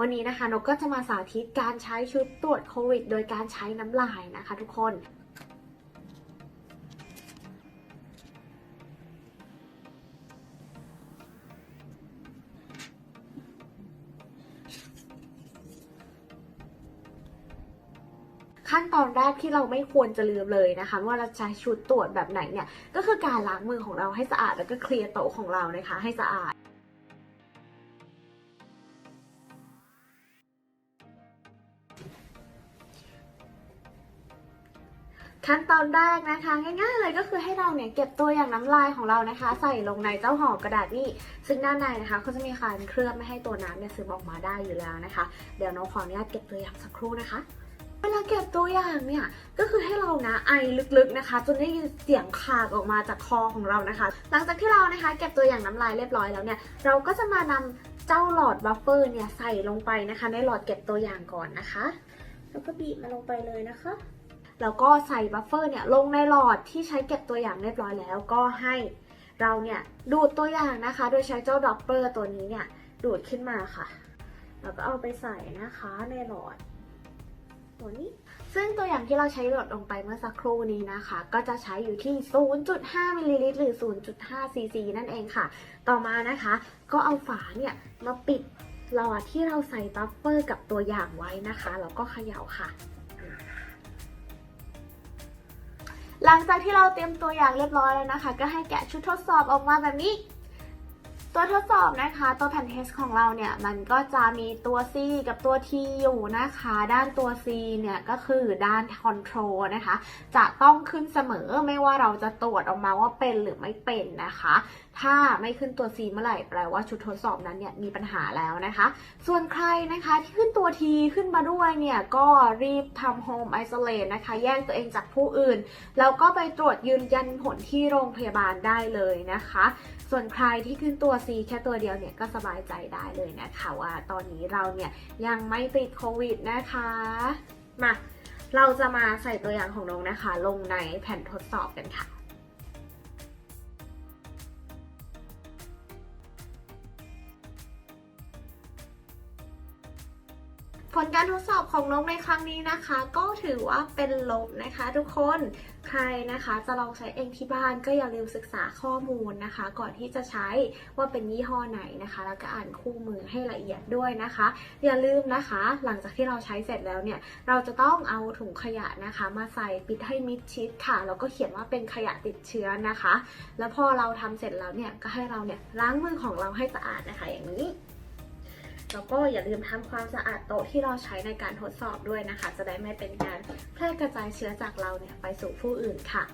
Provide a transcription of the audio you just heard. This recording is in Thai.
วันนี้นะคะนกก็จะมาสาธิตการใช้ชุดตรวจโควิด โดยการใช้น้ำลายนะคะ ทุกคนขั้นตอนแรกที่เราไม่ควรจะลืมเลยนะคะว่าเราใช้ชุดตรวจแบบไหนเนี่ยก็คือการล้างมือของเราให้สะอาดแล้วก็เคลียร์โต๊ะของเรานะคะให้สะอาด ขั้นตอนแรกนะคะ ง่ายๆเลยก็คือให้เราเนี่ยเก็บตัวอย่างน้ำลายของเรานะคะ ใส่ลงในเจ้าห่อกระดาษนี่ซึ่งด้านในนะคะก็จะมีการเคลือบไม่ให้ตัวน้ำเนี่ยซึมออกมาได้อยู่แล้วนะคะ เดี๋ยวน้องขออนุญาตเก็บตัวอย่างสักครู่นะคะเวลาเก็บตัวอย่างเนี่ยก็คือให้เรานะไอลึกๆนะคะ จนได้ยินเสียงขากออกมาจากคอของเรานะคะ หลังจากที่เรานะคะ เก็บตัวอย่างน้ำลายเรียบร้อยแล้วเนี่ยเราก็จะมานำเจ้าหลอดบัฟเฟอร์เนี่ยใส่ลงไปนะคะ ในหลอดเก็บตัวอย่างก่อนนะคะ แล้วก็บีบมันลงไปเลยนะคะ แล้วก็ใส่บัฟเฟอร์เนี่ยลงในหลอดที่ใช้เก็บตัวอย่างเรียบร้อยแล้วก็ให้เราเนี่ยดูดตัวอย่างนะคะ โดยใช้เจ้าด็อปเปอร์ตัวนี้เนี่ยดูดขึ้นมาค่ะ แล้วก็เอาไปใส่นะคะในหลอดตัวนี้ ซึ่งตัวอย่างที่เราใช้หลอดลงไปเมื่อสักครู่นี้นะคะ ก็จะใช้อยู่ที่ 0.5มิลลิลิตรหรือ 0.5ซีซีนั่นเองค่ะ ต่อมานะคะ ก็เอาฝาเนี่ยมาปิดหลอดที่เราใส่บัฟเฟอร์กับตัวอย่างไว้นะคะแล้วก็เขย่าค่ะ หลังจากที่เราเตรียมตัวอย่างเรียบร้อยแล้วนะคะ ก็ให้แกะชุดทดสอบออกมาแบบนี้ ตัวทดสอบนะคะตัวแผ่นเทสของเราเนี่ยมันก็จะมีตัว C กับตัว T อยู่นะคะ ด้านตัว C เนี่ยก็คือด้าน Control นะคะ จะต้องขึ้นเสมอไม่ว่าเราจะตรวจออกมาว่าเป็นหรือไม่เป็นนะคะ ถ้าไม่ขึ้นตัว C เมื่อไหร่แปลว่าชุดทดสอบนั้นเนี่ยมีปัญหาแล้วนะคะ ส่วนใครนะคะที่ขึ้นตัว T ขึ้นมาด้วยเนี่ยก็รีบทำ Home Isolate นะคะ แยกตัวเองจากผู้อื่นแล้วก็ไปตรวจยืนยันผลที่โรงพยาบาลได้เลยนะคะ ส่วนใครที่ขึ้นตัว C แค่ตัวเดียวเนี่ยก็สบายใจได้เลยนะคะว่าตอนนี้เราเนี่ยยังไม่ติดโควิดนะคะ มาเราจะมาใส่ตัวอย่างของน้องนะคะ ลงในแผ่นทดสอบกันค่ะ ผลการทดสอบของน้องในครั้งนี้นะคะ ก็ถือว่าเป็นลบนะคะ ทุกคนใครนะคะจะลองใช้เองที่บ้านก็อย่าลืมศึกษาข้อมูลนะคะ ก่อนที่จะใช้ว่าเป็นยี่ห้อไหนนะคะ แล้วก็อ่านคู่มือให้ละเอียดด้วยนะคะ อย่าลืมนะคะ หลังจากที่เราใช้เสร็จแล้วเนี่ยเราจะต้องเอาถุงขยะนะคะ มาใส่ปิดให้มิดชิดค่ะแล้วก็เขียนว่าเป็นขยะติดเชื้อนะคะ แล้วพอเราทำเสร็จแล้วเนี่ยก็ให้เราเนี่ยล้างมือของเราให้สะอาดนะคะ อย่างนี้ แล้วก็อย่าลืมทำความสะอาดโต๊ะที่เราใช้ในการทดสอบด้วยนะคะ จะได้ไม่เป็นการแพร่กระจายเชื้อจากเราเนี่ยไปสู่ผู้อื่นค่ะ